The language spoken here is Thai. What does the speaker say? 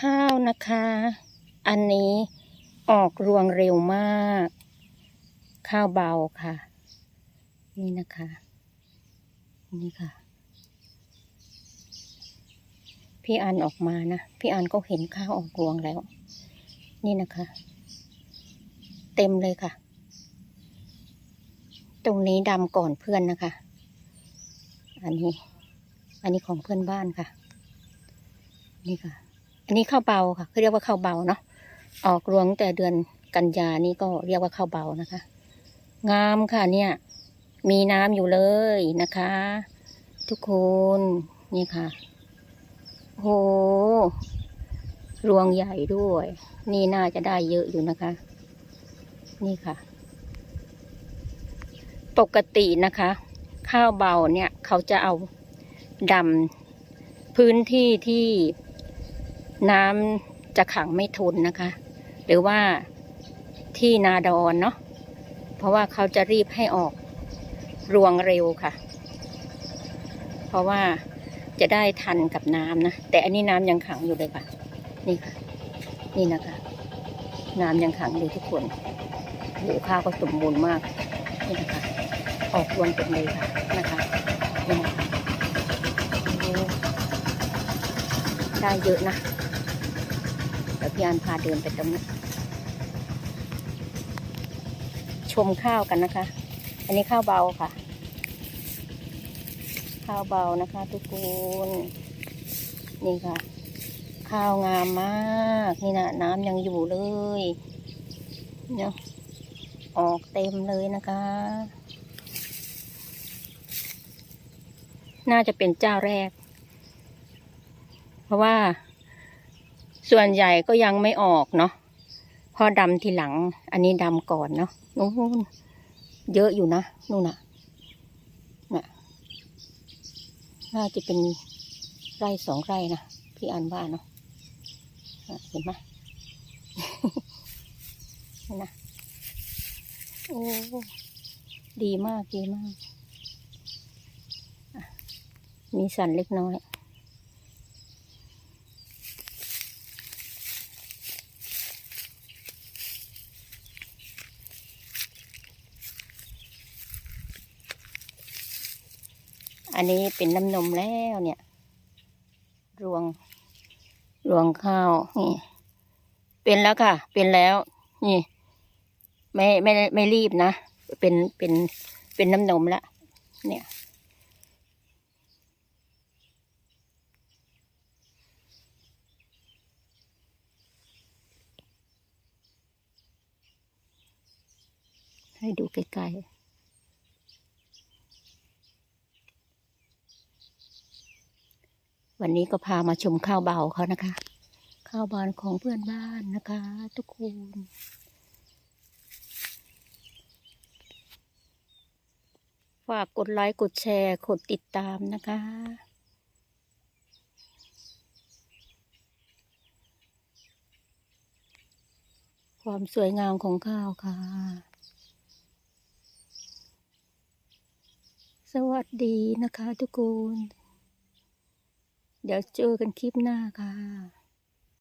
ข้าวนะคะ อันนี้ออกรวงเร็วมาก ข้าวเบาค่ะ นี่นะคะ นี่ค่ะ พี่อันออกมานะ พี่อันก็เห็นข้าวออกรวงแล้ว นี่นะคะ เต็มเลยค่ะ ตรงนี้ดำก่อนเพื่อนนะคะ อันนี้ อันนี้ของเพื่อนบ้านค่ะ นี่ค่ะ อันนี้ข้าวเบาค่ะเขาเรียกว่าข้าวเบาเนาะออกรวงตั้งแต่เดือนกันยานี่ก็เรียกว่าข้าวเบานะคะ งามค่ะเนี่ย มีน้ำอยู่เลยนะคะ ทุกคนนี่ค่ะโหรวงใหญ่ด้วย นี่น่าจะได้เยอะอยู่นะคะ นี่ค่ะ ปกตินะคะ ข้าวเบาเนี่ยเขาจะเอาดำพื้นที่ที่ น้ำจะขังไม่ทนนะคะ หรือว่าที่นาดอนเนาะเพราะว่าเขาจะรีบให้ออกรวงเร็วค่ะ เพราะว่าจะได้ทันกับน้ำนะ แต่อันนี้น้ำยังขังอยู่เลยค่ะ นี่ค่ะ นี่นะคะ น้ำยังขังอยู่ทุกคนโหข้าวก็สมบูรณ์มาก นี่นะคะ ออกรวงเต็มเลยค่ะนะคะนี่นะคะได้เยอะนะ ดี๋ยวพี่อันพาเดินไปตรงนี้ชมข้าวกันนะคะ อันนี้ข้าวเบาค่ะ ข้าวเบานะคะทุกคนนี่ค่ะ ข้าวงามมากนี่นะน้ำยังอยู่เลยเนาะออกเต็มเลยนะคะ น่าจะเป็นเจ้าแรก เพราะว่า ส่วนใหญ่ก็ยังไม่ออกเนาะพอดำทีหลัง อันนี้ดำก่อนเนาะนู้นเยอะอยู่นะนู่นน่ะน่ะน่าจะเป็นไร่สองไร่นะพี่อันว่าเนาะะเห็นไหมนนะโอ้ดีมากดีมากมีสันเล็กน้อย อันนี้เป็นน้ำนมแล้วเนี่ย รวง รวงข้าว นี่ เป็นแล้วค่ะ เป็นแล้ว นี่ ไม่ไม่ไม่รีบนะ เป็นเป็นเป็นน้ำนมล้วเนี่ย ให้ดูใกล้ๆ วันนี้ก็พามาชมข้าวเบาเขานะคะ ข้าวบานของเพื่อนบ้านนะคะ ทุกคนฝากกดไลค์กดแชร์กดติดตามนะคะ ความสวยงามของข้าวค่ะ สวัสดีนะคะทุกคน เดี๋ยวเจอกันคลิปหน้าค่ะ